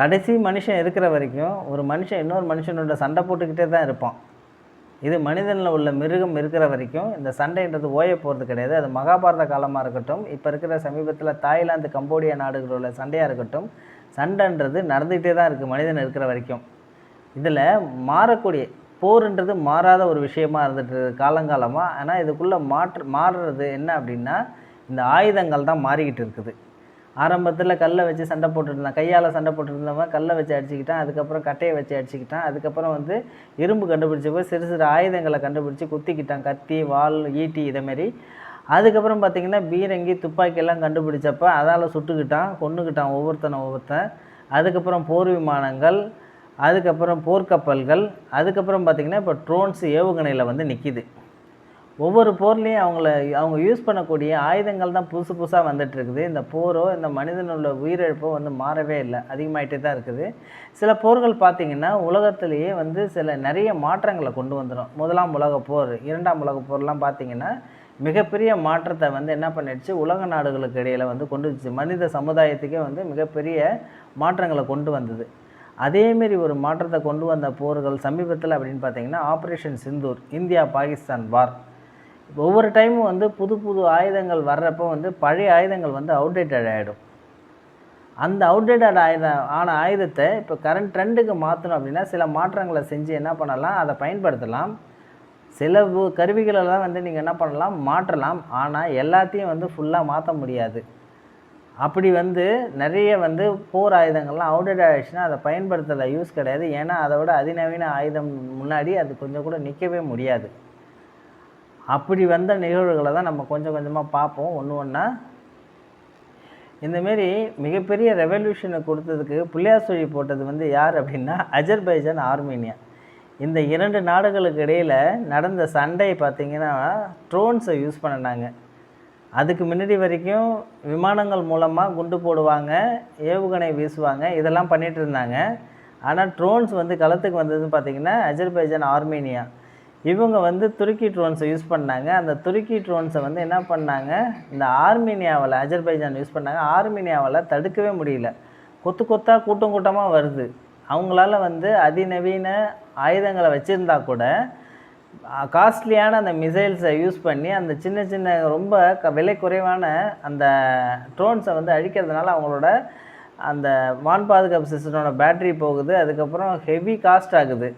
கடைசி மனுஷன் இருக்கிற வரைக்கும் ஒரு மனுஷன் இன்னொரு மனுஷனோட சண்டை போட்டுக்கிட்டே தான் இருப்பான். இது மனிதனில் உள்ள மிருகம் இருக்கிற வரைக்கும் இந்த சண்டைன்றது ஓய போகிறது கிடையாது. அது மகாபாரத காலமாக இருக்கட்டும் இப்போ இருக்கிற சமீபத்தில் தாய்லாந்து கம்போடியா நாடுகளில் உள்ள சண்டையாக இருக்கட்டும் சண்டைன்றது நடந்துகிட்டே தான் இருக்குது மனிதன் இருக்கிற வரைக்கும். இதில் மாறக்கூடிய போர்ன்றது மாறாத ஒரு விஷயமா இருந்துட்டு காலங்காலமாக ஆனால் இதுக்குள்ளே மாற்று மாறுறது என்ன அப்படின்னா இந்த ஆயுதங்கள் தான் மாறிக்கிட்டு இருக்குது. ஆரம்பத்தில் கல்லை வச்சு சண்டை போட்டுருந்தான். கையால் சண்டை போட்டுருந்தவன் கல்லை வச்சு அடிச்சுக்கிட்டான். அதுக்கப்புறம் கட்டையை வச்சு அடிச்சுக்கிட்டான். அதுக்கப்புறம் வந்து இரும்பு கண்டுபிடிச்சப்போ சிறு சிறு ஆயுதங்களை கண்டுபிடிச்சி குத்திக்கிட்டான். கத்தி வாள் ஈட்டி இதேமாரி அதுக்கப்புறம் பார்த்திங்கன்னா பீரங்கி துப்பாக்கியெல்லாம் கண்டுபிடிச்சப்போ கண்டுபிடிச்சப்ப அதால் சுட்டுக்கிட்டான் கொண்டுக்கிட்டான் ஒவ்வொருத்தனை ஒவ்வொருத்தன். அதுக்கப்புறம் போர் விமானங்கள் அதுக்கப்புறம் போர்க்கப்பல்கள் அதுக்கப்புறம் பார்த்திங்கன்னா இப்போ ட்ரோன்ஸ் ஏவுகணையில் வந்து நிற்கிது ஒவ்வொரு போர்லேயும் அவங்கள அவங்க யூஸ் பண்ணக்கூடிய ஆயுதங்கள் தான் புதுசு புதுசாக வந்துட்டு இருக்குது இந்த போரோ இந்த மனிதனுள்ள உயிரிழப்போ வந்து மாறவே இல்லை. அதிகமாகிட்டே தான் இருக்குது. சில போர்கள் பார்த்திங்கன்னா உலகத்திலேயே வந்து சில நிறைய மாற்றங்களை கொண்டு வந்துடும் முதலாம் உலகப் போர் இரண்டாம் உலக போர்லாம் பார்த்திங்கன்னா மிகப்பெரிய மாற்றத்தை வந்து என்ன பண்ணிடுச்சு? உலக நாடுகளுக்கு இடையில் வந்து கொண்டு வந்துச்சு. மனித சமுதாயத்துக்கே வந்து மிகப்பெரிய மாற்றங்களை கொண்டு வந்தது. அதேமாரி ஒரு மாற்றத்தை கொண்டு வந்த போர்கள் சமீபத்தில் அப்படின்னு பார்த்தீங்கன்னா operation Sindoor India Pakistan war. ஒவ்வொரு டைமும் வந்து புது புது ஆயுதங்கள் வர்றப்போ வந்து பழைய ஆயுதங்கள் வந்து அவுடேட்டட் ஆகிடும் அந்த அவுடேட்டட் ஆயுதம் ஆன ஆயுதத்தை இப்போ கரண்ட் ட்ரெண்டுக்கு மாற்றணும் அப்படின்னா சில மாற்றங்களை செஞ்சு என்ன பண்ணலாம் அதை பயன்படுத்தலாம். சில கருவிகளெல்லாம் வந்து நீங்கள் என்ன பண்ணலாம் மாற்றலாம். ஆனால் எல்லாத்தையும் வந்து ஃபுல்லாக மாற்ற முடியாது. அப்படி வந்து நிறைய வந்து போர் ஆயுதங்கள்லாம் அவுடேட் ஆகிடுச்சுன்னா அதை பயன்படுத்தலை யூஸ் கிடையாது. ஏன்னா அதை விட அதிநவீன ஆயுதம் முன்னாடி அது கொஞ்சம் கூட நிற்கவே முடியாது. அப்படி வந்த நிகழ்வுகளை தான் நம்ம கொஞ்சம் கொஞ்சமாக பார்ப்போம். ஒன்று ஒன்றா இந்தமாரி மிகப்பெரிய ரெவல்யூஷனை கொடுத்ததுக்கு புள்ளியார் சுழி போட்டது வந்து யார் அப்படின்னா அஜர்பைஜான் ஆர்மீனியா. இந்த இரண்டு நாடுகளுக்கு இடையில் நடந்த சண்டை பார்த்திங்கன்னா ட்ரோன்ஸை யூஸ் பண்ணினாங்க. அதுக்கு முன்னாடி வரைக்கும் விமானங்கள் மூலமாக குண்டு போடுவாங்க ஏவுகணை வீசுவாங்க இதெல்லாம் பண்ணிகிட்டு இருந்தாங்க. ஆனால் ட்ரோன்ஸ் வந்து களத்துக்கு வந்ததுன்னு பார்த்தீங்கன்னா அஜர்பைஜான் ஆர்மேனியா. இவங்க வந்து துருக்கி ட்ரோன்ஸை யூஸ் பண்ணாங்க. அந்த துருக்கி ட்ரோன்ஸை வந்து என்ன பண்ணாங்க? இந்த ஆர்மீனியாவில் அஜர்பைஜான் யூஸ் பண்ணாங்க. ஆர்மீனியாவில் தடுக்கவே முடியல. கொத்து கொத்தாக கூட்டம் கூட்டமாக வருது. அவங்களால வந்து அதிநவீன ஆயுதங்களை வச்சுருந்தா கூட காஸ்ட்லியான அந்த மிசைல்ஸை யூஸ் பண்ணி அந்த சின்ன சின்ன ரொம்ப க விலை குறைவான அந்த ட்ரோன்ஸை வந்து அழிக்கிறதுனால அவங்களோட அந்த வான் பாதுகாப்பு சிஸ்டனோட பேட்டரி போகுது. அதுக்கப்புறம் ஹெவி காஸ்ட் ஆகுது.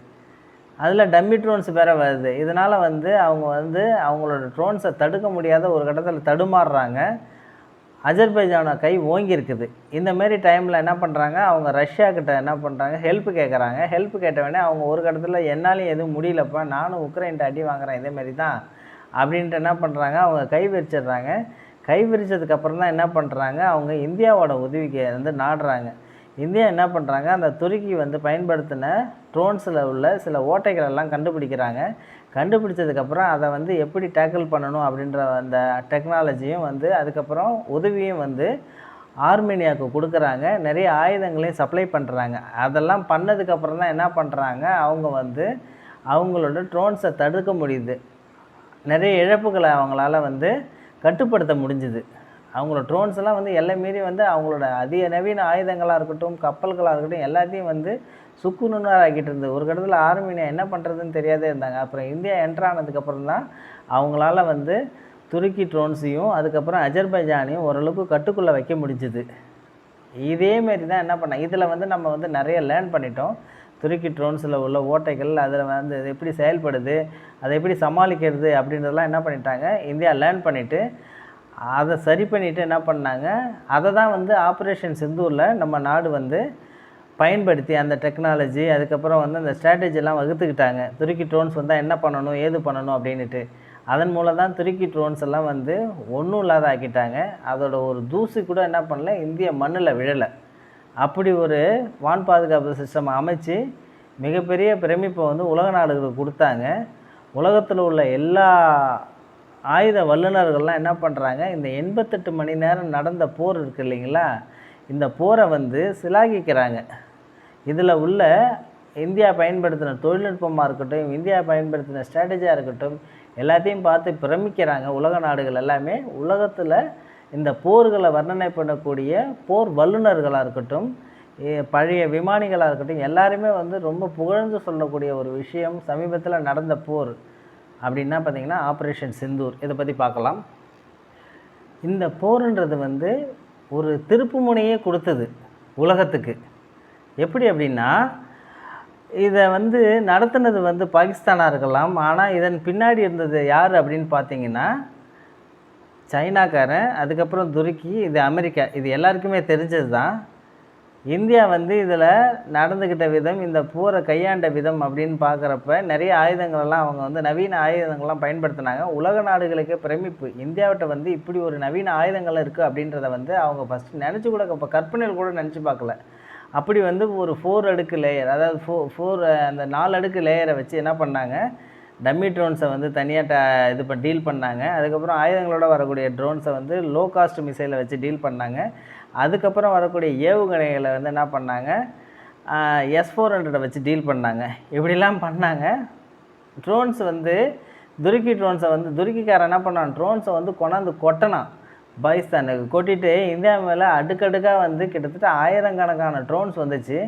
அதில் டம்மி ட்ரோன்ஸ் வேற வருது. இதனால் வந்து அவங்க வந்து அவங்களோட ட்ரோன்ஸை தடுக்க முடியாத ஒரு கட்டத்தில் தடுமாறுறாங்க. அஜர்பைஜான கை ஓங்கி இருக்குது. டைமில் என்ன பண்ணுறாங்க அவங்க ரஷ்யா கிட்ட என்ன பண்ணுறாங்க ஹெல்ப் கேட்குறாங்க ஹெல்ப் கேட்டவொடனே அவங்க ஒரு கட்டத்தில் என்னாலையும் எதுவும் முடியலப்பா நானும் உக்ரைன்ட்ட அடி வாங்குறேன் இதேமாரி தான் அப்படின்ட்டு என்ன பண்ணுறாங்க அவங்க கை விரிச்சிடுறாங்க. கை விரிச்சதுக்கப்புறம் தான் என்ன பண்ணுறாங்க அவங்க இந்தியாவோட உதவிக்கு வந்து நாடுறாங்க. இந்தியா என்ன பண்ணுறாங்க அந்த துருக்கி வந்து பயன்படுத்தின ட்ரோன்ஸில் உள்ள சில ஓட்டைகள் எல்லாம் கண்டுபிடிக்கிறாங்க. கண்டுபிடிச்சதுக்கப்புறம் அதை வந்து எப்படி டேக்கிள் பண்ணணும் அப்படின்ற அந்த டெக்னாலஜியும் வந்து அதுக்கப்புறம் உதவியும் வந்து ஆர்மேனியாவுக்கு கொடுக்குறாங்க. நிறைய ஆயுதங்களையும் சப்ளை பண்ணுறாங்க அதெல்லாம் பண்ணதுக்கப்புறம் தான் என்ன பண்ணுறாங்க அவங்க வந்து அவங்களோட ட்ரோன்ஸை தடுக்க முடியுது. நிறைய இழப்புகளை அவங்களால வந்து கட்டுப்படுத்த முடிஞ்சுது. அவங்களோட ட்ரோன்ஸ் எல்லாம் வந்து எல்லை மீறி வந்து அவங்களோட அதிக நவீன ஆயுதங்களாக இருக்கட்டும் கப்பல்களாக இருக்கட்டும் எல்லாத்தையும் வந்து சுக்கு நுண்ணாராக்கிட்டு இருந்தது. ஒரு கட்டத்தில் ஆர்மீனியா என்ன பண்ணுறதுன்னு தெரியாதே இருந்தாங்க. அப்புறம் இந்தியா என்ட்ரு ஆனதுக்கப்புறம் தான் அவங்களால வந்து துருக்கி ட்ரோன்ஸையும் அதுக்கப்புறம் அஜர்பைஜானையும் ஓரளவுக்கு கட்டுக்குள்ளே வைக்க முடிஞ்சுது. இதே மாரி தான் என்ன பண்ண இதில் வந்து நம்ம வந்து நிறைய லேர்ன் பண்ணிட்டோம். துருக்கி ட்ரோன்ஸில் உள்ள ஓட்டைகள் அதில் வந்து எப்படி செயல்படுது அதை எப்படி சமாளிக்கிறது அப்படின்றதெல்லாம் என்ன பண்ணிட்டாங்க இந்தியா லேர்ன் பண்ணிவிட்டு அதை சரி பண்ணிவிட்டு என்ன பண்ணாங்க? அதை தான் வந்து ஆப்ரேஷன் சிந்தூரில் நம்ம நாடு வந்து பயன்படுத்தி அந்த டெக்னாலஜி அதுக்கப்புறம் வந்து அந்த ஸ்ட்ராட்டஜிலாம் வகுத்துக்கிட்டாங்க. துருக்கி ட்ரோன்ஸ் வந்தால் என்ன பண்ணணும் ஏது பண்ணணும் அப்படின்ட்டு அதன் மூலம் தான் துருக்கி ட்ரோன்ஸ் எல்லாம் வந்து ஒன்றும் இல்லாத ஆக்கிட்டாங்க. அதோட ஒரு தூசி கூட என்ன பண்ணல இந்திய மண்ணில் விழலை. அப்படி ஒரு வான் பாதுகாப்பு சிஸ்டம் அமைச்சு மிகப்பெரிய பிரமிப்பை வந்து உலக நாடுகளுக்கு கொடுத்தாங்க. உலகத்தில் உள்ள எல்லா ஆயுத வல்லுநர்கள்லாம் என்ன பண்ணுறாங்க இந்த எண்பத்தெட்டு மணி நேரம் நடந்த போர் இருக்கு இல்லைங்களா? இந்த போரை வந்து சிலாகிக்கிறாங்க. இதில் உள்ள இந்தியா பயன்படுத்தின தொழில்நுட்பமாக இருக்கட்டும் இந்தியா பயன்படுத்தின ஸ்ட்ராட்டஜியாக இருக்கட்டும் எல்லாத்தையும் பார்த்து பிரமிக்கிறாங்க உலக நாடுகள் எல்லாமே. உலகத்தில் இந்த போர்களை வர்ணனை பண்ணக்கூடிய போர் வல்லுநர்களாக இருக்கட்டும் பழைய விமானிகளாக இருக்கட்டும் எல்லாருமே வந்து ரொம்ப புகழ்ந்து சொல்லக்கூடிய ஒரு விஷயம். சமீபத்தில் நடந்த போர். அப்படின்னா பார்த்தீங்கன்னா ஆப்ரேஷன் சிந்தூர். இதை பற்றி பார்க்கலாம். இந்த போருன்றது வந்து ஒரு திருப்புமுனையே கொடுத்தது உலகத்துக்கு. எப்படி அப்படின்னா இதை வந்து நடத்தினது வந்து பாகிஸ்தானாக இருக்கலாம் ஆனால் இதன் பின்னாடி இருந்தது யார் அப்படின்னு பார்த்தீங்கன்னா சைனாக்காரன் அதுக்கப்புறம் துருக்கி இது அமெரிக்கா இது எல்லாருக்குமே தெரிஞ்சது தான் இந்தியா வந்து இதில் நடந்துக்கிட்ட விதம் இந்த போரை கையாண்ட விதம் அப்படின்னு பார்க்குறப்ப நிறைய ஆயுதங்களெல்லாம் அவங்க வந்து நவீன ஆயுதங்கள்லாம் பயன்படுத்தினாங்க. உலக நாடுகளுக்கே பிரமிப்பு. இந்தியாவிட்ட வந்து இப்படி ஒரு நவீன ஆயுதங்கள் இருக்குது அப்படின்றத வந்து அவங்க ஃபஸ்ட்டு நினச்சி கூட இப்போ கற்பனையில் கூட நினச்சி பார்க்கல. அப்படி வந்து ஒரு ஃபோர் அடுக்கு லேயர் அதாவது ஃபோ ஃபோர் அந்த நாலு அடுக்கு லேயரை வச்சு என்ன பண்ணாங்க? டம்மி ட்ரோன்ஸை வந்து தனியாக ட இது பண்ண டீல் பண்ணாங்க. அதுக்கப்புறம் ஆயுதங்களோட வரக்கூடிய ட்ரோன்ஸை வந்து லோ காஸ்ட் மிசைலை வச்சு டீல் பண்ணாங்க. அதுக்கப்புறம் வரக்கூடிய ஏவுகணைகளை வந்து என்ன பண்ணாங்க? எஸ் ஃபோர் ஹண்ட்ரடை வச்சு டீல் பண்ணாங்க. இப்படிலாம் பண்ணாங்க. ட்ரோன்ஸ் வந்து துருக்கி ட்ரோன்ஸை வந்து துருக்கிக்காரன் என்ன பண்ணான்? ட்ரோன்ஸை வந்து கொண்டாந்து கொட்டினான். பாகிஸ்தானுக்கு கொட்டிட்டு இந்தியா மேலே அடுக்கடுக்காக வந்து கிட்டத்தட்ட ஆயிரக்கணக்கான ட்ரோன்ஸ் வந்துச்சு.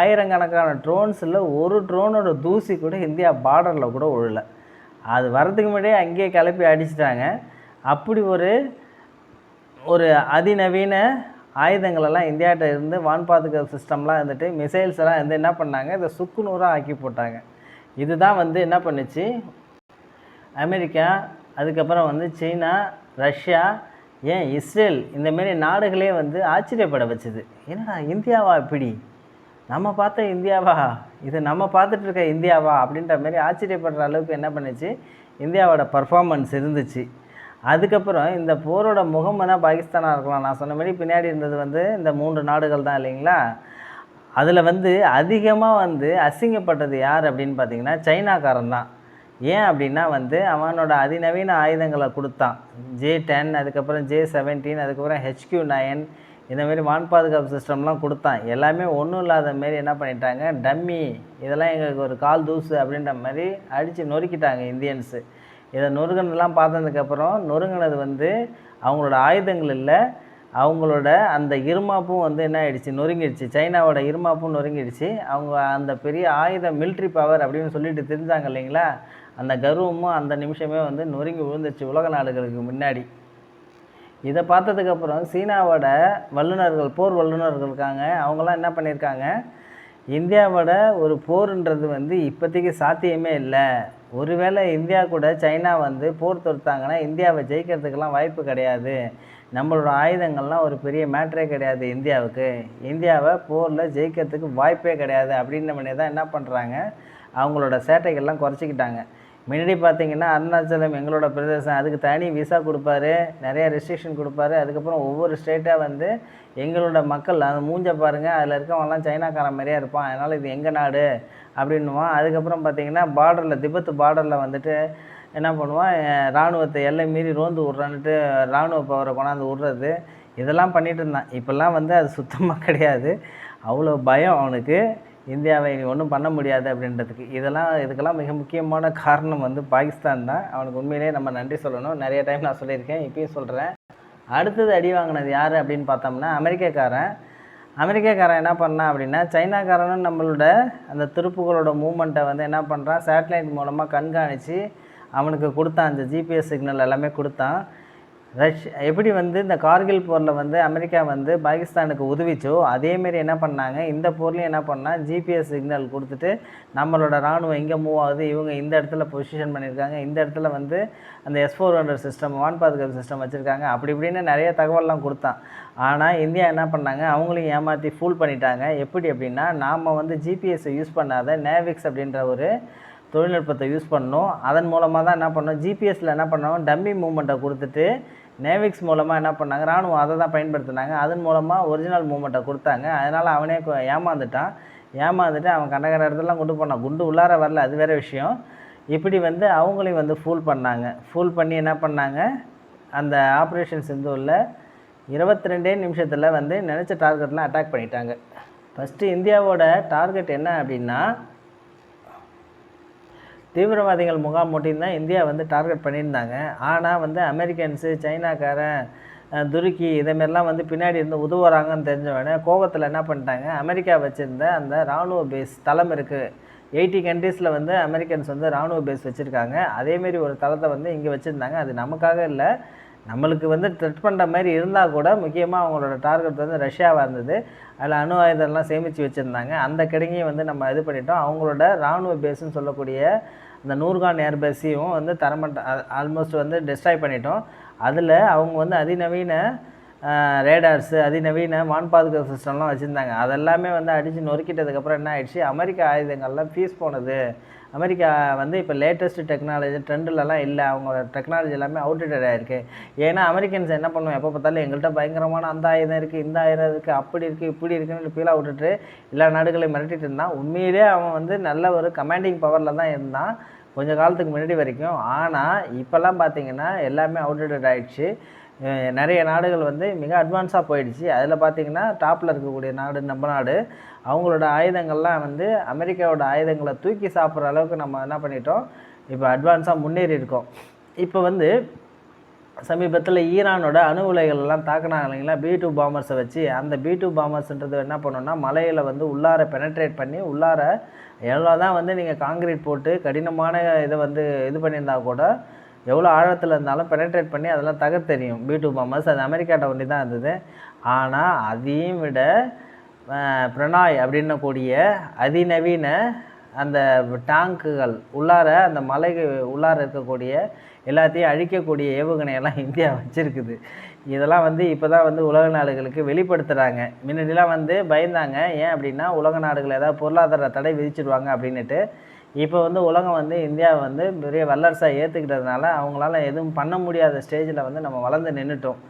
ஆயிரக்கணக்கான ட்ரோன்ஸில் ஒரு ட்ரோனோட தூசி கூட இந்தியா பார்டரில் கூட விழல அது வரதுக்கு முன்னாடியே அங்கேயே கிளப்பி அடிச்சிட்டாங்க. அப்படி ஒரு ஒரு அதிநவீன ஆயுதங்களெல்லாம் இந்தியாட்ட இருந்து வான் பாதுகாப்பு சிஸ்டம்லாம் இருந்துட்டு மிசைல்ஸ் எல்லாம் வந்து என்ன பண்ணாங்க? இதை சுக்கு நூறாக ஆக்கி போட்டாங்க. இதுதான் வந்து என்ன பண்ணுச்சு? அமெரிக்கா அதுக்கப்புறம் வந்து சீனா ரஷ்யா ஏன் இஸ்ரேல் இந்த மாரி நாடுகளே வந்து ஆச்சரியப்பட வச்சுது. என்னடா இந்தியாவா இப்படி? நம்ம பார்த்த இந்தியாவா? இது நம்ம பார்த்துட்டு இருக்க இந்தியாவா? அப்படின்ற மாதிரி ஆச்சரியப்படுற அளவுக்கு என்ன பண்ணுச்சு? இந்தியாவோட பர்ஃபார்மன்ஸ் இருந்துச்சு. அதுக்கப்புறம் இந்த போரோட முகம் பாகிஸ்தானாக இருக்கலாம். நான் சொன்ன மாதிரி பின்னாடி இருந்தது வந்து இந்த மூன்று நாடுகள் தான் இல்லைங்களா? அதில் வந்து அதிகமாக வந்து அசிங்கப்பட்டது யார் அப்படின்னு பார்த்தீங்கன்னா சைனாக்காரன் தான். ஏன் அப்படின்னா வந்து அவனோட அதிநவீன ஆயுதங்களை கொடுத்தான். ஜே டென் அதுக்கப்புறம் ஜே செவன்டீன் அதுக்கப்புறம் ஹெச்கியூ நயன் இந்த மாரி வான் பாதுகாப்பு சிஸ்டம்லாம் கொடுத்தான். எல்லாமே ஒன்றும் இல்லாத மாரி என்ன பண்ணிட்டாங்க? டம்மி இதெல்லாம் எங்களுக்கு ஒரு கால் தூசு அப்படின்ற மாதிரி அடித்து நொறுக்கிட்டாங்க இந்தியன்ஸு. இதை நொறுங்கினதெல்லாம் பார்த்ததுக்கப்புறம் நொறுங்கினது வந்து அவங்களோட ஆயுதங்கள் இல்லை அவங்களோட அந்த இருமாப்பும் வந்து என்ன ஆயிடுச்சு? நொறுங்கிடுச்சு. சைனாவோட இருமாப்பும் நொறுங்கிடுச்சு. அவங்க அந்த பெரிய ஆயுத மிலிட்ரி பவர் அப்படின்னு சொல்லிட்டு தெரிஞ்சாங்க இல்லைங்களா? அந்த கர்வமும் அந்த நிமிஷமே வந்து நொறுங்கி விழுந்துச்சு உலக நாடுகளுக்கு முன்னாடி. இதை பார்த்ததுக்கப்புறம் சீனாவோட வல்லுநர்கள் போர் வல்லுநர்கள் இருக்காங்க. அவங்களாம் என்ன பண்ணியிருக்காங்க? இந்தியாவோட ஒரு போருன்றது வந்து இப்போதைக்கு சாத்தியமே இல்லை. ஒருவேளை இந்தியா கூட சைனா வந்து போர் தொடுத்தாங்கன்னா இந்தியாவை ஜெயிக்கிறதுக்கெல்லாம் வாய்ப்பு கிடையாது. நம்மளோட ஆயுதங்கள்லாம் ஒரு பெரிய மேட்ரே கிடையாது இந்தியாவுக்கு. இந்தியாவை போரில் ஜெயிக்கிறதுக்கு வாய்ப்பே கிடையாது அப்படின்ன மாதிரி தான் என்ன பண்ணுறாங்க அவங்களோட சேட்டைகள்லாம் குறைச்சிக்கிட்டாங்க. முன்னாடி பார்த்தீங்கன்னா அருணாச்சலம் எங்களோட பிரதேசம். அதுக்கு தனி விசா கொடுப்பாரு. நிறைய ரெஸ்ட்ரிக்ஷன் கொடுப்பாரு. அதுக்கப்புறம் ஒவ்வொரு ஸ்டேட்டாக வந்து எங்களோட மக்கள் அந்த மூஞ்ச பாருங்கள் அதில் இருக்கவங்கலாம் சைனாக்காரன் மாதிரியே இருப்பான். அதனால் இது எங்கள் நாடு? அப்படின்னுவான். அதுக்கப்புறம் பார்த்தீங்கன்னா பார்டரில் திபத்து பார்டரில் வந்துட்டு என்ன பண்ணுவான்? இராணுவத்தை எல்லை மீறி ரோந்து விட்றான்ட்டு இராணுவ பவரை கொண்டாந்து விட்றது. இதெல்லாம் பண்ணிகிட்டு இருந்தான். இப்போல்லாம் வந்து அது சுத்தமாக கிடையாது. அவ்வளோ பயம் அவனுக்கு. இந்தியாவை ஒன்றும் பண்ண முடியாது அப்படின்றதுக்கு. இதெல்லாம் இதுக்கெல்லாம் மிக முக்கியமான காரணம் வந்து பாகிஸ்தான் தான். அவனுக்கு உண்மையிலேயே நம்ம நன்றி சொல்லணும். நிறைய டைம் நான் சொல்லியிருக்கேன் இப்பயும் சொல்கிறேன் அடுத்தது அடி வாங்கினது யார் அப்படின்னு பார்த்தோம்னா அமெரிக்காக்காரன். அமெரிக்காக்காரன் என்ன பண்ணான் அப்படின்னா சைனாக்காரனும் நம்மளோட அந்த துருப்புகளோட மூமெண்ட்டை வந்து என்ன பண்ணுறான் சேட்டலைட் மூலமாக கண்காணித்து அவனுக்கு கொடுத்தான். அந்த ஜிபிஎஸ் சிக்னல் எல்லாமே கொடுத்தான். ரஷ் எப்படி வந்து இந்த கார்கில் போரில் வந்து அமெரிக்கா வந்து பாகிஸ்தானுக்கு உதவிச்சோ அதேமாரி என்ன பண்ணாங்க? இந்த போர்லேயும் என்ன பண்ணால் ஜிபிஎஸ் சிக்னல் கொடுத்துட்டு நம்மளோட இராணுவம் எங்கே மூவ் ஆகுது. இவங்க இந்த இடத்துல பொசிஷன் பண்ணியிருக்காங்க. இந்த இடத்துல வந்து அந்த எஸ் ஃபோர் ஹண்ட்ரட் சிஸ்டம் வான் பாதுகாப்பு சிஸ்டம் வச்சுருக்காங்க. அப்படி இப்படின்னு நிறைய தகவல்லாம் கொடுத்தான். ஆனால் இந்தியா என்ன பண்ணாங்க? அவங்களையும் ஏமாற்றி ஃபூல் பண்ணிட்டாங்க. எப்படி அப்படின்னா நாம் வந்து ஜிபிஎஸ்ஸை யூஸ் பண்ணாத நேவிக்ஸ் அப்படின்ற ஒரு தொழில்நுட்பத்தை யூஸ் பண்ணோம் அதன் மூலமாக தான் என்ன பண்ணோம் ஜிபிஎஸ்சில் என்ன பண்ணோம் டம்மி மூமெண்ட்டை கொடுத்துட்டு நேவிக்ஸ் மூலமாக என்ன பண்ணாங்க? ராணுவம் அதை தான் பயன்படுத்தினாங்க. அதன் மூலமாக ஒரிஜினல் மூமெண்ட்டை கொடுத்தாங்க. அதனால் அவனே ஏமாந்துட்டான். ஏமாந்துட்டு அவன் கண்டகர இடத்துலலாம் கொண்டு போனான். குண்டு உள்ளார வரல. அது வேறு விஷயம். இப்படி வந்து அவங்களையும் வந்து ஃபூல் பண்ணாங்க. ஃபூல் பண்ணி என்ன பண்ணாங்க? அந்த ஆப்ரேஷன் சிந்தூரில் இருபத்தி ரெண்டே நிமிஷத்தில் வந்து நினச்ச டார்கெட்லாம் அட்டாக் பண்ணிட்டாங்க. ஃபஸ்ட்டு இந்தியாவோட டார்கெட் என்ன அப்படின்னா தீவிரவாதிகள் முகாம் மட்டும் தான் இந்தியா வந்து டார்கெட் பண்ணியிருந்தாங்க. ஆனால் வந்து அமெரிக்கன்ஸு சைனாக்காரன் துருக்கி இதேமாரிலாம் வந்து பின்னாடி இருந்து உதவுறாங்கன்னு தெரிஞ்ச உடனே கோபத்தில் என்ன பண்ணிட்டாங்க? அமெரிக்கா வச்சுருந்த அந்த இராணுவ பேஸ் தளம் இருக்குது எயிட்டி கண்ட்ரீஸில் வந்து அமெரிக்கன்ஸ் வந்து இராணுவ பேஸ் வச்சுருக்காங்க. அதேமாரி ஒரு தளத்தை வந்து இங்கே வச்சுருந்தாங்க. அது நமக்காக இல்லை. நம்மளுக்கு வந்து ட்ரெட் பண்ணுற மாதிரி இருந்தால் கூட முக்கியமாக அவங்களோட டார்கெட் வந்து ரஷ்யாவாக இருந்தது. அதில் அணு ஆயுதம்லாம் சேமித்து வச்சுருந்தாங்க. அந்த கிடங்கையும் வந்து நம்ம இது பண்ணிட்டோம். அவங்களோட இராணுவ பேஸுன்னு சொல்லக்கூடிய இந்த நூர்கான் ஏர்பேஸையும் வந்து தரமட்ட ஆல்மோஸ்ட் வந்து டெஸ்ட்ராய் பண்ணிட்டோம். அதில் அவங்க வந்து அதிநவீன ரேடார்ஸு அதிநவீன வான் பாதுகாப்பு சிஸ்டம்லாம் வச்சுருந்தாங்க. அதெல்லாமே வந்து அடித்து நொறுக்கிட்டதுக்கப்புறம் என்ன ஆயிடுச்சு? அமெரிக்க ஆயுதங்கள்லாம் ஃபீஸ் போனது. அமெரிக்கா வந்து இப்போ லேட்டஸ்ட் டெக்னாலஜி ட்ரெண்டுலலாம் இல்லை. அவங்களோட டெக்னாலஜி எல்லாமே அவுட்டேட்டட் ஆகிருக்கு ஏன்னா அமெரிக்கன்ஸ் என்ன பண்ணுவோம் எப்போ பார்த்தாலும் எங்கள்கிட்ட பயங்கரமான அந்த ஆயுதம் இருக்குது இந்த ஆயுதம் இருக்குது அப்படி இருக்குது இப்படி இருக்குன்னு ஃபீலாக விட்டுட்டு எல்லா நாடுகளையும் மிரட்டிட்டு இருந்தான். உண்மையிலே அவன் வந்து நல்ல ஒரு கமாண்டிங் பவரில் தான் இருந்தான். கொஞ்ச காலத்துக்கு முன்னாடி வரைக்கும். ஆனால் இப்போல்லாம் பார்த்தீங்கன்னா எல்லாமே அவுடேட்டட் ஆயிடுச்சு. நிறைய நாடுகள் வந்து மிக அட்வான்ஸாக போயிடுச்சு. அதில் பார்த்தீங்கன்னா டாப்பில் இருக்கக்கூடிய நாடு நம்ம நாடு அவங்களோட ஆயுதங்கள்லாம் வந்து அமெரிக்காவோட ஆயுதங்களை தூக்கி சாப்பிட்ற அளவுக்கு நம்ம என்ன பண்ணிட்டோம்? இப்போ அட்வான்ஸாக முன்னேறி இருக்கோம். இப்போ வந்து சமீபத்தில் ஈரானோட அணு உலைகள் எல்லாம் தாக்குனாங்க இல்லைங்களா? பி டூ பாம்பர்ஸை வச்சு அந்த பி டூ பாம்பர்ஸ்ன்றது என்ன பண்ணோம்னா மலையில் வந்து உள்ளார பெனட்ரேட் பண்ணி உள்ளார எவ்வளோ தான் வந்து நீங்கள் காங்கிரீட் போட்டு கடினமான இதை வந்து இது பண்ணியிருந்தா கூட எவ்வளோ ஆழத்தில் இருந்தாலும் பெனட்ரேட் பண்ணி அதெல்லாம் தகர்த்தெறியும். பி டூ பாம்பர்ஸ் அது அமெரிக்காட்ட ஒண்டி தான் இருந்தது. ஆனால் அதையும் விட பிரணாய் பிரணாய் அப்படின்னக்கூடிய அதிநவீன அந்த டேங்குகள் உள்ளார அந்த மலை உள்ளார இருக்கக்கூடிய எல்லாத்தையும் அழிக்கக்கூடிய ஏவுகணையெல்லாம் இந்தியா வச்சுருக்குது. இதெல்லாம் வந்து இப்போ தான் வந்து உலக நாடுகளுக்கு வெளிப்படுத்துகிறாங்க முன்னாடிலாம் வந்து பயந்தாங்க. ஏன் அப்படின்னா உலக நாடுகள் ஏதாவது பொருளாதார தடை விதிச்சிடுவாங்க அப்படின்னுட்டு. இப்போ வந்து உலகம் வந்து இந்தியாவை வந்து பெரிய வல்லரசாக ஏற்றுக்கிட்டதுனால அவங்களால எதுவும் பண்ண முடியாத ஸ்டேஜில் வந்து நம்ம வளர்ந்து நின்றுட்டோம்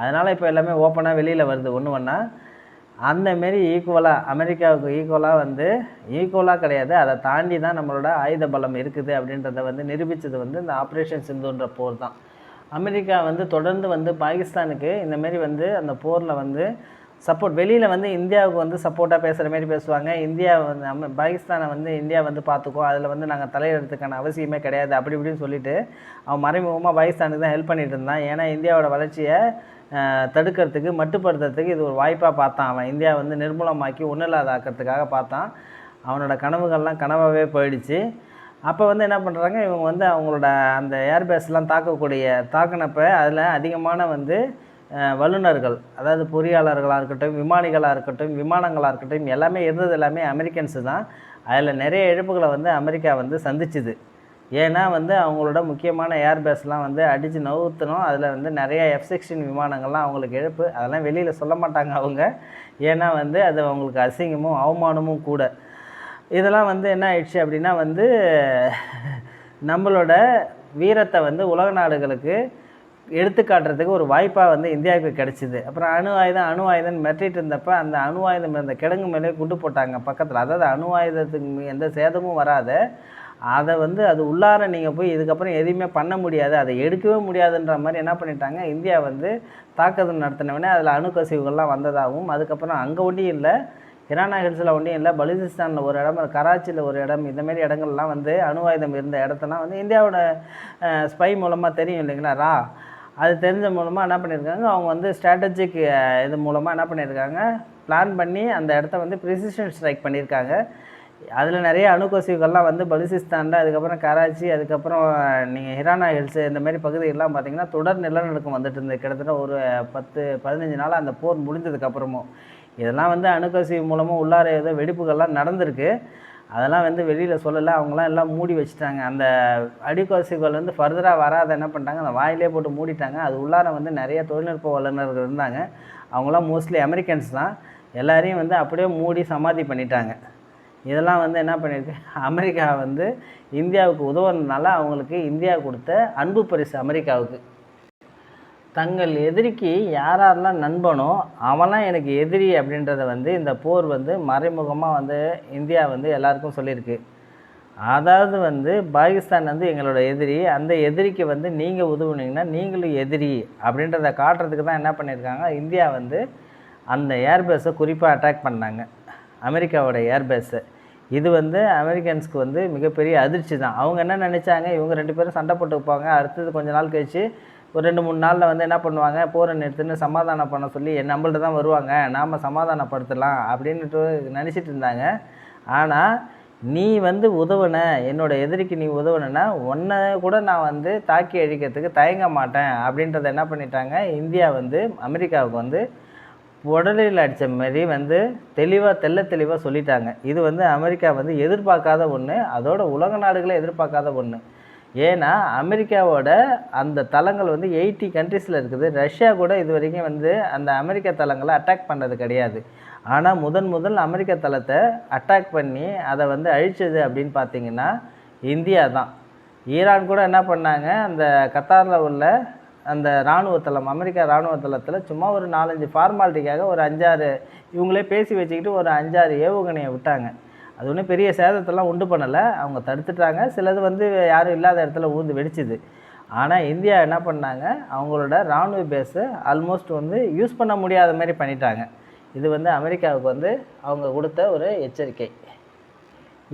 அதனால் இப்போ எல்லாமே ஓப்பனாக வெளியில் வருது. ஒன்று ஒன்றா அந்த மாரி ஈக்குவலாக அமெரிக்காவுக்கு ஈக்குவலாக வந்து ஈக்குவலாக கிடையாது. அதை தாண்டி தான் நம்மளோட ஆயுத பலம் இருக்குது அப்படின்றத வந்து நிரூபித்தது வந்து இந்த ஆப்ரேஷன் சிந்துன்ற போர் தான் அமெரிக்கா வந்து தொடர்ந்து வந்து பாகிஸ்தானுக்கு இந்த மாரி வந்து அந்த போரில் வந்து சப்போர்ட் வெளியில் வந்து இந்தியாவுக்கு வந்து சப்போர்ட்டாக பேசுகிற மாதிரி பேசுவாங்க. இந்தியா வந்து அம பாகிஸ்தானை வந்து இந்தியா வந்து பார்த்துக்கோ அதில் வந்து நாங்கள் தலையிடறதுக்கான அவசியமே கிடையாது அப்படி இப்படின்னு சொல்லிட்டு அவன் மறைமுகமாக பாகிஸ்தானுக்கு தான் ஹெல்ப் பண்ணிகிட்டு இருந்தான். ஏன்னா இந்தியாவோட வளர்ச்சியை தடுக்கிறதுக்கு மட்டுப்படுத்துறதுக்கு இது ஒரு வாய்ப்பாக பார்த்தான் அவன். இந்தியா வந்து நிர்மூலமாக்கி ஒன்றும் இல்லாத ஆக்கிறதுக்காக பார்த்தான். அவனோட கனவுகள்லாம் கனவாகவே போயிடுச்சு. அப்போ வந்து என்ன பண்ணுறாங்க இவங்க வந்து அவங்களோட அந்த ஏர்பேஸ்லாம் தாக்கக்கூடிய தாக்குனப்ப அதில் அதிகமான வந்து வல்லுநர்கள் அதாவது பொறியாளர்களாக இருக்கட்டும் விமானிகளாக இருக்கட்டும் விமானங்களாக இருக்கட்டும் எல்லாமே இருந்தது எல்லாமே அமெரிக்கன்ஸு தான். அதில் நிறைய இழப்புகளை வந்து அமெரிக்கா வந்து சந்திச்சுது. ஏன்னா வந்து அவங்களோட முக்கியமான ஏர்பேஸ்லாம் வந்து அடித்து நவுத்தணும் அதில் வந்து நிறைய எஃப் செக்ஷன் விமானங்கள்லாம் அவங்களுக்கு இழப்பு. அதெல்லாம் வெளியில் சொல்ல மாட்டாங்க அவங்க. ஏன்னா வந்து அது அவங்களுக்கு அசிங்கமும் அவமானமும் கூட. இதெல்லாம் வந்து என்ன ஆயிடுச்சு அப்படின்னா வந்து நம்மளோட வீரத்தை வந்து உலக நாடுகளுக்கு எடுத்து காட்டுறதுக்கு ஒரு வாய்ப்பாக வந்து இந்தியாவுக்கு கிடச்சிது. அப்புறம் அணு ஆயுதம் அணு ஆயுதம் மிரட்டிட்டு இருந்தப்ப அந்த அணு ஆயுதம் இருந்த கிடங்கு மேலே குண்டு போட்டாங்க பக்கத்தில். அதாவது அணு ஆயுதத்துக்கு எந்த சேதமும் வராத. அதை வந்து அது உள்ளார நீங்கள் போய் இதுக்கப்புறம் எதுவுமே பண்ண முடியாது. அதை எடுக்கவே முடியாதுன்ற மாதிரி என்ன பண்ணிட்டாங்க இந்தியா வந்து தாக்குதல் நடத்தினவொடனே அதில் அணு கசிவுகள்லாம் வந்ததாகவும் அதுக்கப்புறம் அங்கே ஒன்றும் இல்லை ஹிரானா ஹில்ஸில் ஒன்றும் இல்லை பலுசிஸ்தானில் ஒரு இடம் கராச்சியில் ஒரு இடம் இந்தமாரி இடங்கள்லாம் வந்து அணு ஆயுதம் இருந்த இடத்தெல்லாம் வந்து இந்தியாவோட ஸ்பை மூலமாக தெரியும் இல்லைங்களா? ரா அது தெரிஞ்ச மூலமாக என்ன பண்ணியிருக்காங்க? அவங்க வந்து ஸ்ட்ராட்டஜிக் இது மூலமாக என்ன பண்ணியிருக்காங்க? பிளான் பண்ணி அந்த இடத்த வந்து ப்ரிசிஷன் ஸ்ட்ரைக் பண்ணியிருக்காங்க. அதில் நிறைய அணுக்கசிவுகள்லாம் வந்து பலுசிஸ்தானில் அதுக்கப்புறம் கராச்சி அதுக்கப்புறம் நீங்கள் ஹிரானா ஹில்ஸு இந்த மாதிரி பகுதிகளெலாம் பார்த்தீங்கன்னா தொடர் நிலநடுக்கம் வந்துட்டு இருந்தது. கிட்டத்தட்ட ஒரு பத்து பதினஞ்சு நாள் அந்த போர் முடிஞ்சதுக்கப்புறமும் இதெல்லாம் வந்து அணுக்கசிவு மூலமாக உள்ளார ஏதோ வெடிப்புகள்லாம் நடந்திருக்கு. அதெல்லாம் வந்து வெளியில் சொல்லலை. அவங்களாம் எல்லாம் மூடி வச்சுட்டாங்க. அந்த அடிக்கோசிகள் வந்து ஃபர்தராக வராத என்ன பண்ணிட்டாங்க? அந்த வாயிலே போட்டு மூடிட்டாங்க. அது உள்ளார வந்து நிறைய தொழில்நுட்ப வல்லுநர்கள் இருந்தாங்க. அவங்களாம் மோஸ்ட்லி அமெரிக்கன்ஸ் தான். எல்லாரையும் வந்து அப்படியே மூடி சமாதி பண்ணிட்டாங்க. இதெல்லாம் வந்து என்ன பண்ணியிருக்கு அமெரிக்கா வந்து இந்தியாவுக்கு உதவுறதுனால அவங்களுக்கு இந்தியா கொடுத்த அன்பு பரிசு அமெரிக்காவுக்கு. தங்கள் எதிரிக்கு யாரெல்லாம் நண்பனோ அவனாம் எனக்கு எதிரி அப்படின்றத வந்து இந்த போர் வந்து மறைமுகமாக வந்து இந்தியா வந்து எல்லாருக்கும் சொல்லியிருக்கு. அதாவது வந்து பாகிஸ்தான் வந்து எங்களோட எதிரி அந்த எதிரிக்கு வந்து நீங்கள் உதவுனீங்கன்னா நீங்களும் எதிரி அப்படின்றத காட்டுறதுக்கு தான் என்ன பண்ணியிருக்காங்க இந்தியா வந்து அந்த ஏர்பேஸை குறிப்பாக அட்டாக் பண்ணாங்க. அமெரிக்காவோட ஏர்பேஸை. இது வந்து அமெரிக்கன்ஸ்க்கு வந்து மிகப்பெரிய அதிர்ச்சி தான். அவங்க என்ன நினச்சாங்க இவங்க ரெண்டு பேரும் சண்டை போட்டுப்பாங்க அடுத்தது கொஞ்ச நாள் கழிச்சு ஒரு ரெண்டு மூணு நாளில் வந்து என்ன பண்ணுவாங்க? போரை நிறுத்துன்னு சமாதானம் பண்ண சொல்லி நம்மள்ட்ட தான் வருவாங்க. நாம் சமாதானப்படுத்தலாம். அப்படின்ட்டு நினச்சிட்டு இருந்தாங்க. ஆனால் நீ வந்து உதவுன என்னோட எதிரிக்கு நீ உதவுனா உன்னை கூட நான் வந்து தாக்கி அழிக்கிறதுக்கு தயங்க மாட்டேன் அப்படின்றத என்ன பண்ணிட்டாங்க? இந்தியா வந்து அமெரிக்காவுக்கு வந்து உடலில் அடித்த மாதிரி வந்து தெளிவாக தெள்ள தெளிவாக சொல்லிட்டாங்க. இது வந்து அமெரிக்கா வந்து எதிர்பார்க்காத ஒன்று அதோட உலக நாடுகளே எதிர்பார்க்காத ஒன்று ஏன்னா அமெரிக்காவோட அந்த தளங்கள் வந்து எயிட்டி கண்ட்ரீஸில் இருக்குது. ரஷ்யா கூட இது வரைக்கும் வந்து அந்த அமெரிக்க தளங்களை அட்டாக் பண்ணது கிடையாது. ஆனால் முதன் முதல் அமெரிக்க தளத்தை அட்டாக் பண்ணி அதை வந்து அழிச்சது அப்படின்னு பார்த்தீங்கன்னா இந்தியா தான். ஈரான் கூட என்ன பண்ணாங்க? அந்த கத்தாரில் உள்ள அந்த இராணுவ தளம் அமெரிக்கா இராணுவ தளத்தில் சும்மா ஒரு நாலஞ்சு ஃபார்மாலிட்டிக்காக ஒரு அஞ்சாறு இவங்களே பேசி வச்சுக்கிட்டு ஒரு அஞ்சாறு ஏவுகணையை விட்டாங்க. அது ஒன்றும் பெரிய சேதத்தெல்லாம் உண்டு பண்ணலை. அவங்க தடுத்துட்டாங்க. சிலது வந்து யாரும் இல்லாத இடத்துல ஊந்து வெடிச்சுது. ஆனால் இந்தியா என்ன பண்ணாங்க? அவங்களோட இராணுவ பேஸை ஆல்மோஸ்ட் வந்து யூஸ் பண்ண முடியாத மாதிரி பண்ணிட்டாங்க. இது வந்து அமெரிக்காவுக்கு வந்து அவங்க கொடுத்த ஒரு எச்சரிக்கை.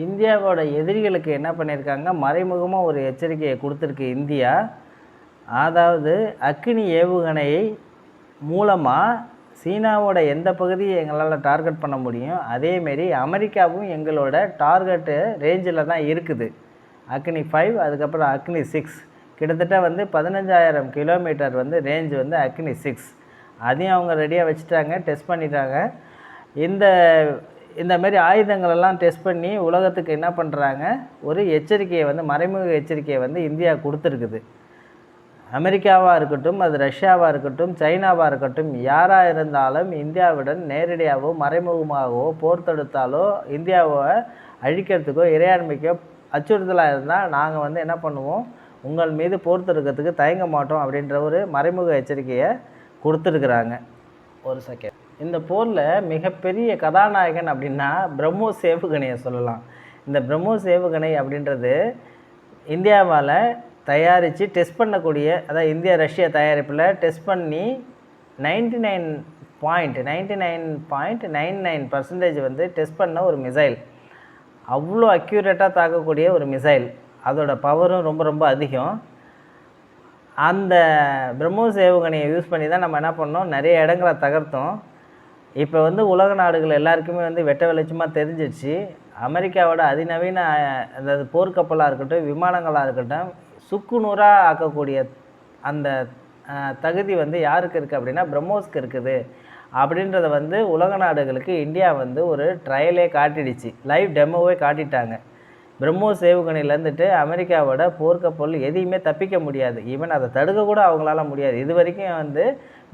இந்தியாவோட எதிரிகளுக்கு என்ன பண்ணியிருக்காங்க மறைமுகமாக ஒரு எச்சரிக்கையை கொடுத்துருக்கு இந்தியா. அதாவது அக்னி ஏவுகணையை மூலமாக சீனாவோட எந்த பகுதியை எங்களால் டார்கெட் பண்ண முடியும் அதேமாரி அமெரிக்காவும் எங்களோட டார்கெட்டு ரேஞ்சில் தான் இருக்குது. அக்னி ஃபைவ் அதுக்கப்புறம் அக்னி சிக்ஸ் கிட்டத்தட்ட வந்து பதினஞ்சாயிரம் கிலோமீட்டர் வந்து ரேஞ்ச் வந்து அக்னி சிக்ஸ் அதையும் அவங்க ரெடியாக வச்சுட்டாங்க டெஸ்ட் பண்ணிட்டாங்க. இந்த இந்த மாதிரி ஆயுதங்களெல்லாம் டெஸ்ட் பண்ணி உலகத்துக்கு என்ன பண்ணுறாங்க ஒரு எச்சரிக்கையை வந்து மறைமுக எச்சரிக்கையை வந்து இந்தியா கொடுத்துருக்குது. அமெரிக்காவாக இருக்கட்டும் அது ரஷ்யாவாக இருக்கட்டும் சைனாவாக இருக்கட்டும் யாராக இருந்தாலும் இந்தியாவுடன் நேரடியாகவோ மறைமுகமாகவோ போர் தடுத்தாலோ இந்தியாவை அழிக்கிறதுக்கோ இறையாண்மைக்கோ அச்சுறுத்தலாக இருந்தால் நாங்கள் வந்து என்ன பண்ணுவோம்? உங்கள் மீது போர் தடுக்கிறதுக்கு தயங்க மாட்டோம் அப்படின்ற ஒரு மறைமுக எச்சரிக்கையை கொடுத்துருக்குறாங்க. ஒரு செகண்ட் இந்த போரில் மிகப்பெரிய கதாநாயகன் அப்படின்னா பிரம்மோ சேவுகணையை சொல்லலாம். இந்த பிரம்மோ சேவுகணை அப்படின்றது இந்தியாவால் தயாரித்து டெஸ்ட் பண்ணக்கூடிய அதாவது இந்தியா ரஷ்யா தயாரிப்பில் டெஸ்ட் பண்ணி ninety nine point ninety nine point nine nine percentage வந்து டெஸ்ட் பண்ண ஒரு மிசைல் அவ்வளோ அக்யூரேட்டாக தாக்கக்கூடிய ஒரு மிசைல் அதோட பவரும் ரொம்ப ரொம்ப அதிகம். அந்த பிரம்மோஸ் ஏவுகணையை யூஸ் பண்ணி தான் நம்ம என்ன பண்ணோம்? நிறைய இடங்களை தகர்த்தோம். இப்போ வந்து உலக நாடுகள் எல்லாருக்குமே வந்து வெட்ட வெளிச்சமாக தெரிஞ்சிடுச்சு அமெரிக்காவோட அதிநவீன அஹ், அதாவது போர்க்கப்பலாக இருக்கட்டும் விமானங்களாக இருக்கட்டும் சுக்குநூறாக ஆக்கக்கூடிய அந்த தகுதி வந்து யாருக்கு இருக்குது அப்படின்னா பிரம்மோஸ்க்கு இருக்குது. அப்படின்றத வந்து உலக நாடுகளுக்கு இந்தியா வந்து ஒரு ட்ரையலே காட்டிடுச்சு. லைவ் டெமோவே காட்டிட்டாங்க. பிரம்மோஸ் ஏவுகணையிலேருந்துட்டு அமெரிக்காவோட போர்க்கப்பல் எதையுமே தப்பிக்க முடியாது. ஈவன் அதை தடுக்க கூட அவங்களால முடியாது. இது வரைக்கும் வந்து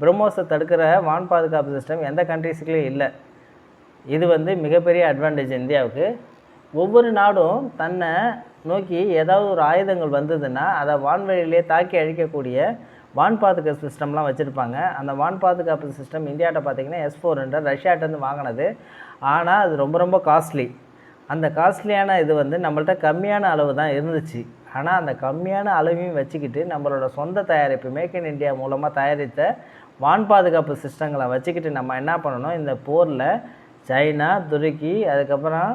பிரம்மோஸை தடுக்கிற வான் பாதுகாப்பு சிஸ்டம் எந்த கண்ட்ரீஸுக்குள்ளேயும் இல்லை. இது வந்து மிகப்பெரிய அட்வான்டேஜ் இந்தியாவுக்கு. ஒவ்வொரு நாடும் தன்னை நோக்கி ஏதாவது ஒரு ஆயுதங்கள் வந்ததுன்னா அதை வான்வெளியிலே தாக்கி அழிக்கக்கூடிய வான் பாதுகாப்பு சிஸ்டம்லாம் வச்சுருப்பாங்க. அந்த வான் பாதுகாப்பு சிஸ்டம் இந்தியாட்ட பார்த்திங்கன்னா எஸ் ஃபோர் ஹண்ட்ரட் ரஷ்யாட்டேருந்து வாங்கினது. ஆனால் அது ரொம்ப ரொம்ப காஸ்ட்லி அந்த காஸ்ட்லியான இது வந்து நம்மள்ட்ட கம்மியான அளவு தான் இருந்துச்சு. ஆனால் அந்த கம்மியான அளவையும் வச்சுக்கிட்டு நம்மளோட சொந்த தயாரிப்பு மேக் இன் இந்தியா மூலமாக தயாரித்த வான் பாதுகாப்பு சிஸ்டங்களை வச்சுக்கிட்டு நம்ம என்ன பண்ணணும்? இந்த போரில் சைனா துருக்கி அதுக்கப்புறம்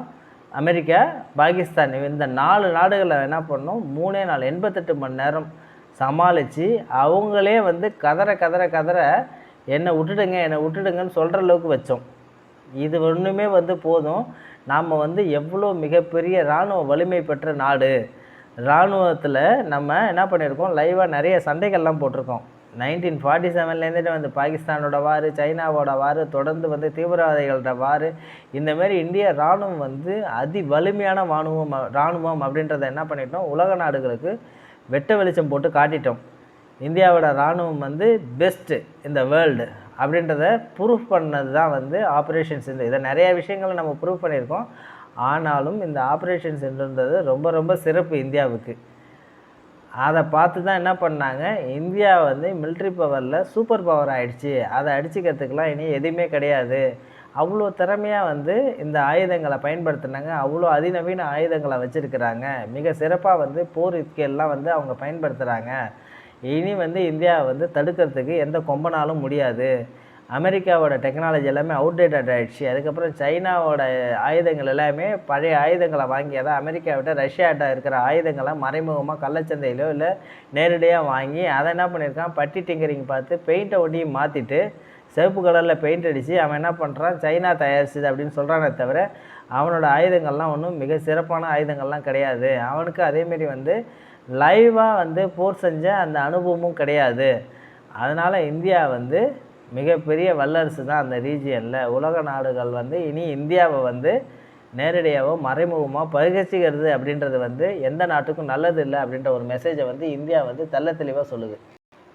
அமெரிக்கா பாகிஸ்தான் இந்த நாலு நாடுகளை என்ன பண்ணோம்? மூணே நாள் எண்பத்தெட்டு மணி நேரம் சமாளித்து அவங்களே வந்து கதற கதற கதற என்னை விட்டுடுங்க என்னை விட்டுடுங்கன்னு சொல்கிற அளவுக்கு வச்சோம். இது ஒன்றுமே வந்து போதும். நாம் வந்து எவ்வளோ மிகப்பெரிய இராணுவ வலிமை பெற்ற நாடு. இராணுவத்தில் நம்ம என்ன பண்ணியிருக்கோம்? லைவாக நிறைய சண்டைகள்லாம் போட்டிருக்கோம். நைன்டீன் ஃபார்ட்டி செவன்லேருந்துட்டு வந்து பாகிஸ்தானோட வார் சைனாவோட வார் தொடர்ந்து வந்து தீவிரவாதிகளோட வார். இந்தமாரி இந்திய இராணுவம் வந்து அதி வலிமையான வானுவம் இராணுவம் அப்படின்றத என்ன பண்ணிட்டோம்? உலக நாடுகளுக்கு வெட்ட வெளிச்சம் போட்டு காட்டிட்டோம். இந்தியாவோட இராணுவம் வந்து பெஸ்ட்டு இந்த வேர்ல்டு அப்படின்றத ப்ரூஃப் பண்ணது தான் வந்து ஆப்ரேஷன் சிந்து இதை நிறைய விஷயங்களை நம்ம ப்ரூஃப் பண்ணியிருக்கோம். ஆனாலும் இந்த ஆப்ரேஷன் சிந்துன்றது ரொம்ப ரொம்ப சிறப்பு இந்தியாவுக்கு. அதை பார்த்து தான் என்ன பண்ணாங்க? இந்தியா வந்து மிலிட்ரி பவரில் சூப்பர் பவர் ஆகிடுச்சி அதை அடிச்சுக்கிறதுக்கெலாம் இனி எதுவுமே கிடையாது. அவ்வளோ திறமையாக வந்து இந்த ஆயுதங்களை பயன்படுத்தினாங்க. அவ்வளோ அதிநவீன ஆயுதங்களை வச்சுருக்கிறாங்க. மிக சிறப்பாக வந்து போர் யுக்தியெல்லாம் வந்து அவங்க பயன்படுத்துகிறாங்க இனி வந்து இந்தியாவை வந்து தடுக்கிறதுக்கு எந்த கொம்பனாலும் முடியாது. அமெரிக்காவோட டெக்னாலஜி எல்லாமே அவுடேட்டட் ஆகிடுச்சு அதுக்கப்புறம் சைனாவோட ஆயுதங்கள் எல்லாமே பழைய ஆயுதங்களை வாங்கி அதான் அமெரிக்கா ரஷ்யாட்ட இருக்கிற ஆயுதங்களை மறைமுகமாக கள்ளச்சந்தையிலோ இல்லை நேரடியாக வாங்கி அதை என்ன பண்ணியிருக்கான்? பட்டி டிங்கரிங் பார்த்து பெயிண்ட்டை ஒட்டியும் மாற்றிட்டு சிவப்பு கலரில் பெயிண்ட் அடித்து அவன் என்ன பண்ணுறான் சைனா தயாரிச்சது அப்படின்னு சொல்கிறானே தவிர அவனோட ஆயுதங்கள்லாம் ஒன்றும் மிக சிறப்பான ஆயுதங்கள்லாம் கிடையாது. அவனுக்கு அதேமாரி வந்து லைவாக வந்து போர் செஞ்ச அந்த அனுபவமும் கிடையாது. அதனால் இந்தியா வந்து மிகப்பெரிய வல்லரசு தான் அந்த ரீஜியனில். உலக நாடுகள் வந்து இனி இந்தியாவை வந்து நேரடியாகவோ மறைமுகமாக பகிர்ச்சிக்கிறது அப்படின்றது வந்து எந்த நாட்டுக்கும் நல்லது இல்லை அப்படின்ற ஒரு மெசேஜை வந்து இந்தியா வந்து தெள்ள தெளிவாக சொல்லுது.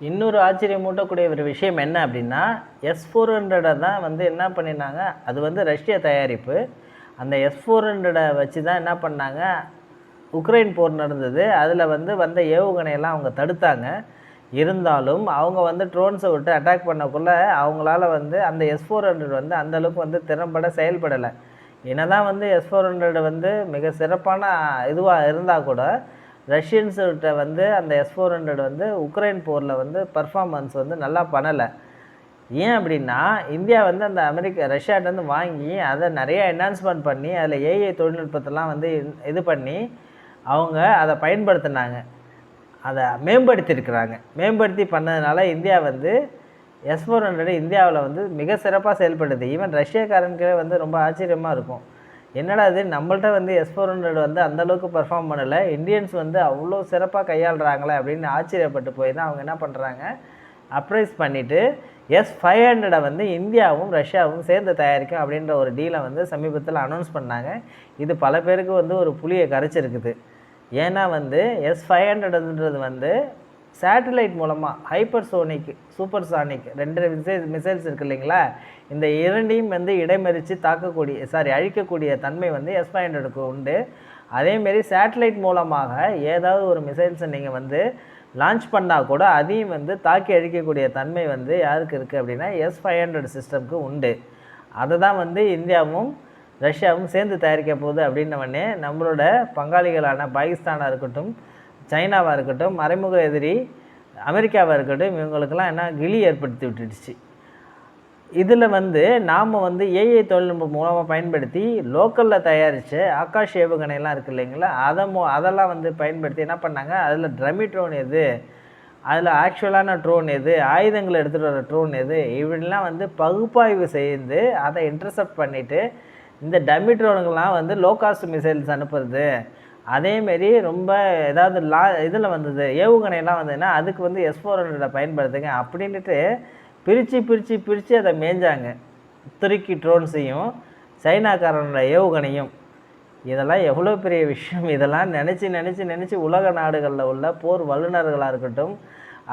இன்னொரு ஆச்சரியமூட்டக்கூடிய ஒரு விஷயம் என்ன அப்படின்னா எஸ் ஃபோர் ஹண்ட்ரடை தான் வந்து என்ன பண்ணியிருந்தாங்க அது வந்து ரஷ்ய தயாரிப்பு. அந்த எஸ் ஃபோர் ஹண்ட்ரடை வச்சு தான் என்ன பண்ணாங்க? உக்ரைன் போர் நடந்தது. அதில் வந்து வந்த ஏவுகணையெல்லாம் அவங்க தடுத்தாங்க. இருந்தாலும் அவங்க வந்து ட்ரோன்ஸை விட்டு அட்டாக் பண்ணக்குள்ள அவங்களால வந்து அந்த எஸ் ஃபோர் ஹண்ட்ரட் வந்து அந்தளவுக்கு வந்து திறம்பட செயல்படலை. என்னதான் வந்து எஸ் ஃபோர் ஹண்ட்ரட் வந்து மிக சிறப்பான இதுவாக இருந்தால் கூட ரஷ்யன்ஸ்கிட்ட வந்து அந்த எஸ் ஃபோர் ஹண்ட்ரட் வந்து உக்ரைன் போரில் வந்து பர்ஃபார்மன்ஸ் வந்து நல்லா பண்ணலை. ஏன் அப்படின்னா இந்தியா வந்து அந்த அமெரிக்கா ரஷ்யாட்டேருந்து வாங்கி அதை நிறைய என்ஹான்ஸ்மெண்ட் பண்ணி அதில் ஏஐ தொழில்நுட்பத்தெல்லாம் வந்து இது பண்ணி அவங்க அதை பயன்படுத்தினாங்க. அதை மேம்படுத்தியிருக்கிறாங்க. மேம்படுத்தி பண்ணதுனால இந்தியா வந்து எஸ் ஃபோர் ஹண்ட்ரட் இந்தியாவில் வந்து மிக சிறப்பாக செயல்படுது. ஈவன் ரஷ்யக்காரனுக்கே வந்து ரொம்ப ஆச்சரியமாக இருக்கும். என்னடா இது? நம்மள்ட்ட வந்து எஸ் ஃபோர் ஹண்ட்ரட் வந்து அந்தளவுக்கு பர்ஃபார்ம் பண்ணலை. இந்தியன்ஸ் வந்து அவ்வளோ சிறப்பாக கையாளுறாங்களே அப்படின்னு ஆச்சரியப்பட்டு போய் தான் அவங்க என்ன பண்ணுறாங்க அப்ரைஸ் பண்ணிவிட்டு எஸ் ஃபைவ் ஹண்ட்ரடை வந்து இந்தியாவும் ரஷ்யாவும் சேர்ந்து தயாரிக்கும் அப்படின்ற ஒரு டீலை வந்து சமீபத்தில் அனௌன்ஸ் பண்ணாங்க. இது பல பேருக்கு வந்து ஒரு புளியை கரைச்சிருக்குது. ஏன்னா வந்து எஸ் ஃபைவ் ஹண்ட்ரட்ன்றது வந்து சேட்டலைட் மூலமாக ஹைப்பர் சோனிக் சூப்பர் சானிக் ரெண்டு மிசைல் மிசைல்ஸ் இருக்குது இல்லைங்களா? இந்த இரண்டையும் வந்து இடைமறித்து தாக்கக்கூடிய சாரி அழிக்கக்கூடிய தன்மை வந்து எஸ் ஃபைவ் ஹண்ட்ரடுக்கு உண்டு. அதேமாரி சேட்டலைட் மூலமாக ஏதாவது ஒரு மிசைல்ஸை நீங்கள் வந்து லான்ச் பண்ணால் கூட அதையும் வந்து தாக்கி அழிக்கக்கூடிய தன்மை வந்து யாருக்கு இருக்குது அப்படின்னா எஸ் ஃபைவ் ஹண்ட்ரட் சிஸ்டம்க்கு உண்டு. அதை தான் வந்து இந்தியாவும் ரஷ்யாவும் சேர்ந்து தயாரிக்க போகுது அப்படின்னவொடனே நம்மளோட பங்காளிகளான பாகிஸ்தானாக இருக்கட்டும் சைனாவாக இருக்கட்டும் மறைமுக எதிரி அமெரிக்காவாக இருக்கட்டும் இவங்களுக்கெல்லாம் என்ன கிளி ஏற்படுத்தி விட்டுடுச்சு. இதில் வந்து நாம் வந்து ஏஐ தொழில்நுட்பம் மூலமாக பயன்படுத்தி லோக்கலில் தயாரித்த ஆகாஷ் ஏவுகணைலாம் இருக்குது இல்லைங்களா? அதை மோ அதெல்லாம் வந்து பயன்படுத்தி என்ன பண்ணாங்க? அதில் ட்ரமி ட்ரோன் எது? அதில் ஆக்சுவலான ட்ரோன் எது? ஆயுதங்களை எடுத்துகிட்டு வர ட்ரோன் எது? இப்படிலாம் வந்து பகுப்பாய்வு செய்து அதை இன்டர்செப்ட் பண்ணிவிட்டு இந்த டம்மி ட்ரோனுங்கெல்லாம் வந்து லோ காஸ்ட் மிசைல்ஸ் அனுப்புறது. அதேமாரி ரொம்ப ஏதாவது லா இதில் வந்தது ஏவுகணையெல்லாம் வந்ததுன்னா அதுக்கு வந்து எஸ் ஃபோர் ஹண்ட்ரடை பயன்படுத்துங்க அப்படின்ட்டு பிரித்து பிரித்து பிரித்து அதை மேய்ஞ்சாங்க. துருக்கி ட்ரோன்ஸையும் சைனாக்காரனோட ஏவுகணையும். இதெல்லாம் எவ்வளோ பெரிய விஷயம். இதெல்லாம் நினச்சி நினச்சி நினச்சி உலக நாடுகளில் உள்ள போர் வல்லுநர்களாக இருக்கட்டும்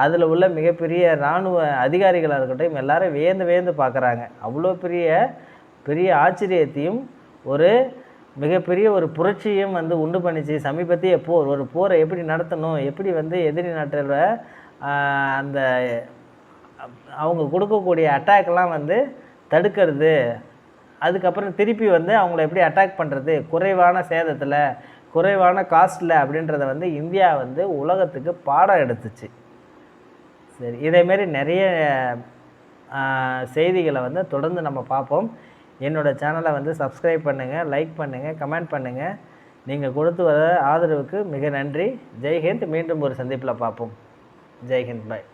அதில் உள்ள மிகப்பெரிய இராணுவ அதிகாரிகளாக இருக்கட்டும் எல்லாரும் வேந்து வேந்து பார்க்குறாங்க. அவ்வளோ பெரிய பெரிய ஆச்சரியத்தையும் ஒரு மிகப்பெரிய ஒரு புரட்சியும் வந்து உண்டு பண்ணிச்சு. சமீபத்திய போர் ஒரு போரை எப்படி நடத்தணும் எப்படி வந்து எதிரி நாட்டில் அந்த அவங்க கொடுக்கக்கூடிய அட்டாக்லாம் வந்து தடுக்கிறது அதுக்கப்புறம் திருப்பி வந்து அவங்கள எப்படி அட்டாக் பண்ணுறது குறைவான சேதத்தில் குறைவான காஸ்ட்டில் அப்படின்றத வந்து இந்தியா வந்து உலகத்துக்கு பாடம் எடுத்துச்சு. சரி இதேமாரி நிறைய செய்திகளை வந்து தொடர்ந்து நம்ம பார்ப்போம். என்னோடய சேனலை வந்து சப்ஸ்கிரைப் பண்ணுங்கள் லைக் பண்ணுங்கள் கமெண்ட் பண்ணுங்கள் நீங்கள் கொடுத்து வர ஆதரவுக்கு மிக நன்றி. ஜெய்ஹிந்த் மீண்டும் ஒரு சந்திப்பில் பார்ப்போம். ஜெய்ஹிந்த் பாய்